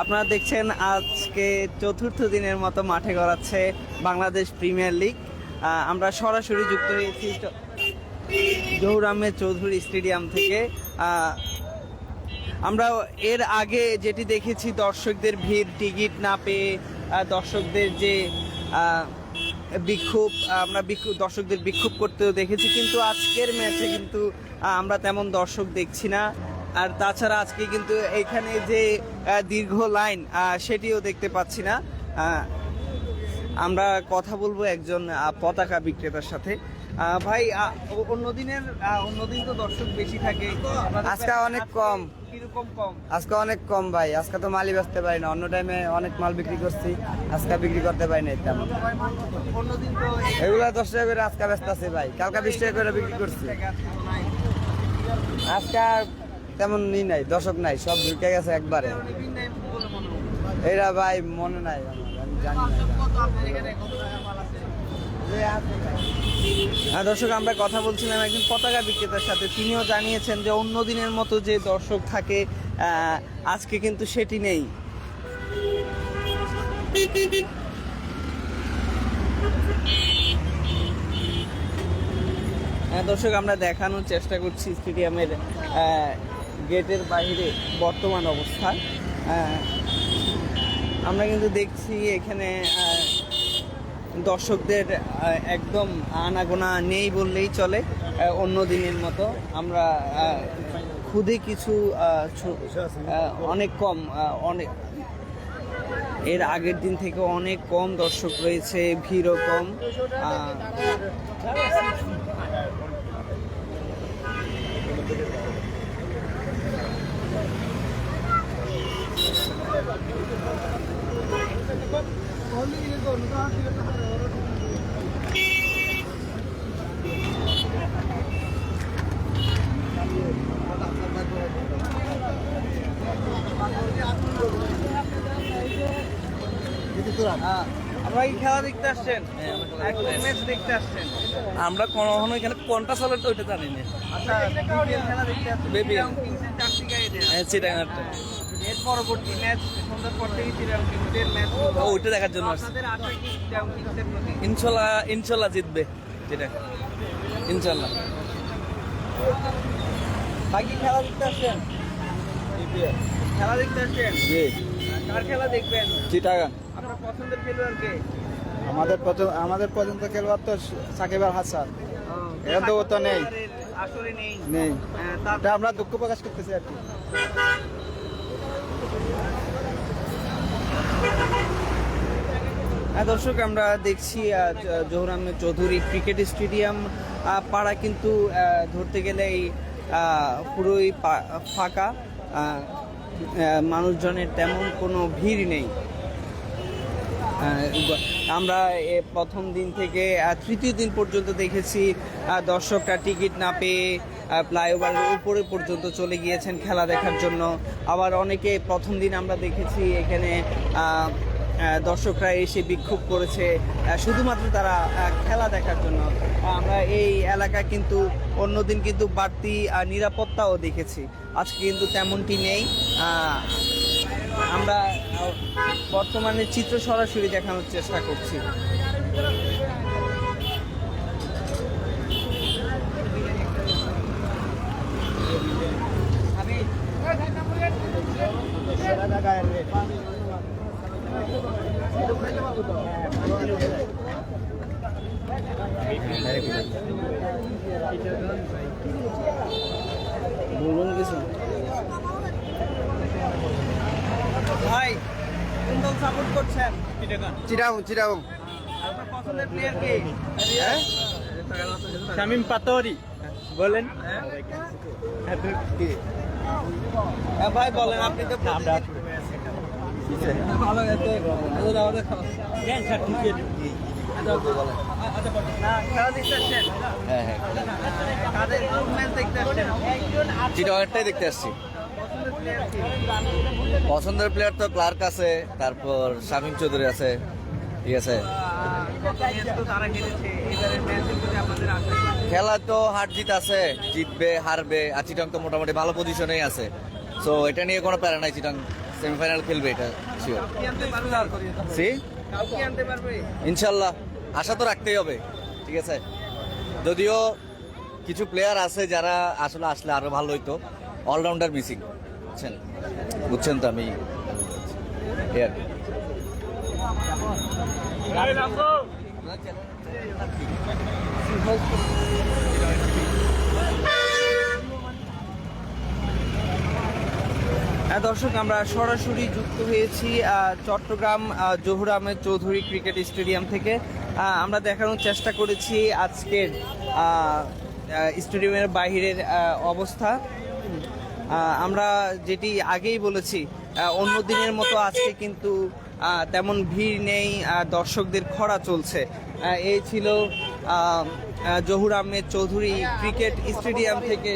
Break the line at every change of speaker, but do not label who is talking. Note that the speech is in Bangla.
আপনারা দেখছেন আজকে চতুর্থ দিনের মতো মাঠে গড়াচ্ছে বাংলাদেশ প্রিমিয়ার লিগ। আমরা সরাসরি যুক্ত হয়েছি জহুর আহমেদ চৌধুরী স্টেডিয়াম থেকে। আমরা এর আগে যেটি দেখেছি, দর্শকদের ভিড়, টিকিট না পেয়ে দর্শকদের যে বিক্ষোভ, আমরা বিক্ষোভ দর্শকদের বিক্ষোভ করতেও দেখেছি, কিন্তু আজকের ম্যাচে কিন্তু আমরা তেমন দর্শক দেখছি না। আর তাছাড়া আজকে কিন্তু এখানে যে দীর্ঘ লাইন সেটিও দেখতে পাচ্ছি না। আমরা কথা বলব একজন পতাকা বিক্রেতার সাথে। ভাই আহ, অ- অন্য দিনের অন্য দিন তো দর্শক বেশি থাকে।
আজকে অনেক কম।
কীরকম কম?
আজকে অনেক কম ভাই। আজকে তো মালই বেচতে পারি না। অন্য টাইমে অনেক মাল বিক্রি করছি। আজকে বিক্রি করতে পারি না তেমন
অন্যদিন তো
এগুলো দশ টাকা করে আজকে ব্যস্ত আছে ভাই। কালকে বিশ টাকা করে বিক্রি করছি। আজকে তেমন ই নাই দশক নাই সব ঢুকে গেছে একবারে। এরা ভাই মনে নাই না
হ্যাঁ, দর্শক আমরা কথা বলছিলাম একজন পতাকা বিক্রেতার সাথে। তিনিও জানিয়েছেন যে অন্য দিনের মতো যে দর্শক থাকে আজকে কিন্তু সেটি নেই। হ্যাঁ দর্শক আমরা দেখানোর চেষ্টা করছি স্টেডিয়ামের গেটের বাইরে বর্তমান অবস্থা। আমরা কিন্তু দেখছি এখানে দর্শকদের একদম আনাগোনা নেই বললেই চলে। অন্য দিনের মতো আমরা খুদে কিছু অনেক কম অনেক, এর আগের দিন থেকে অনেক কম দর্শক রয়েছে, ভিড়ও কম আহ, আহ, আপনারা কি খেলা দেখতে আসছেন ম্যাচ দেখতে আসছেন
আমরা কখনো এখানে কোনটা চলে ওইটা জানি না
আচ্ছা খেলা দেখতে পরবর্তী ম্যাচ সন্ধ্যার পর থেকে কিংসের ম্যাচ।
ওইটা দেখার জন্য
আপনাদের আশা কি চিটাগং কিংসের প্রতি?
ইনশাল্লাহ ইনশাল্লাহ জিতবে যেটা। ইনশাল্লাহ।
বাকি খেলা দেখতে আসছেন? খেলা দেখতে আসছেন?
জি।
কার খেলা দেখবেন?
চিটাগাং।
আপনার পছন্দের খেলোয়াড় কে
আমাদের প্রথম আমাদের পর্যন্ত খেলোয়াড় তো সাকিব আল হাসান। এরা তো ও তো নেই।
আসলে নেই।
নেই।
হ্যাঁ,
এটা আমরা দুঃখ প্রকাশ করতেছি আর কি।
হ্যাঁ দর্শক, আমরা দেখছি জহুর আহমেদ চৌধুরী ক্রিকেট স্টেডিয়াম পাড়া কিন্তু ধরতে গেলে এই পুরোই ফাঁকা মানুষজনের তেমন কোনো ভিড় নেই। আমরা প্রথম দিন থেকে তৃতীয় দিন পর্যন্ত দেখেছি দর্শকরা টিকিট না পেয়ে ফ্লাইওভারের উপরে পর্যন্ত চলে গিয়েছেন খেলা দেখার জন্য। আবার অনেকে প্রথম দিন আমরা দেখেছি, এখানে দর্শকরা এসে বিক্ষোভ করেছে শুধুমাত্র তারা খেলা দেখার জন্য। আমরা এই এলাকা কিন্তু অন্যদিন কিন্তু বাড়তি নিরাপত্তাও দেখেছি। আজকে কিন্তু তেমনটি নেই। আমরা বর্তমানে চিত্র সরাসরি দেখানোর চেষ্টা করছি। দল সাপোর্ট করছেন।
চিটাগাং। চিটাগাং
আপনার পছন্দের প্লেয়ার কে?
শামিম পাতোয়ারি। বলেন।
হ্যাঁ ভাই বলেন আপনি তো আমরা ভালো গেছে
হ্যাঁ হ্যাঁ। চিটাগাংটাই দেখতে আসছি।
পছন্দের প্লেয়ার
তো ক্লার্ক আছে, তারপর শামীম চৌধুরী আছে, ঠিক আছে? খেলা তো হার জিত আছে, জিতবে, হারবে, আর চিটাং তো মোটামুটি ভালো পজিশনেই আছে। সো এটা নিয়ে কোনো প্যারা নাই, চিটাং
সেমিফাইনাল খেলবে এটা সি ইনশাল্লাহ, আশা তো রাখতেই হবে, ঠিক আছে। যদিও কিছু প্লেয়ার আছে যারা আসলে আসলে আরও ভালো হইতো অলরাউন্ডার মিসিং বুঝছেন? বুঝছেন তো আমি।
হ্যাঁ দর্শক, আমরা সরাসরি যুক্ত হয়েছি চট্টগ্রাম জহুর আহমেদ চৌধুরী ক্রিকেট স্টেডিয়াম থেকে। আমরা দেখানোর চেষ্টা করেছি আজকের স্টেডিয়ামের বাহিরের অবস্থা। আমরা যেটি আগেই বলেছি অন্য দিনের মতো আজকে কিন্তু তেমন ভিড় নেই দর্শকদের খরা চলছে। এই ছিল জহুর আহমেদ চৌধুরী ক্রিকেট স্টেডিয়াম থেকে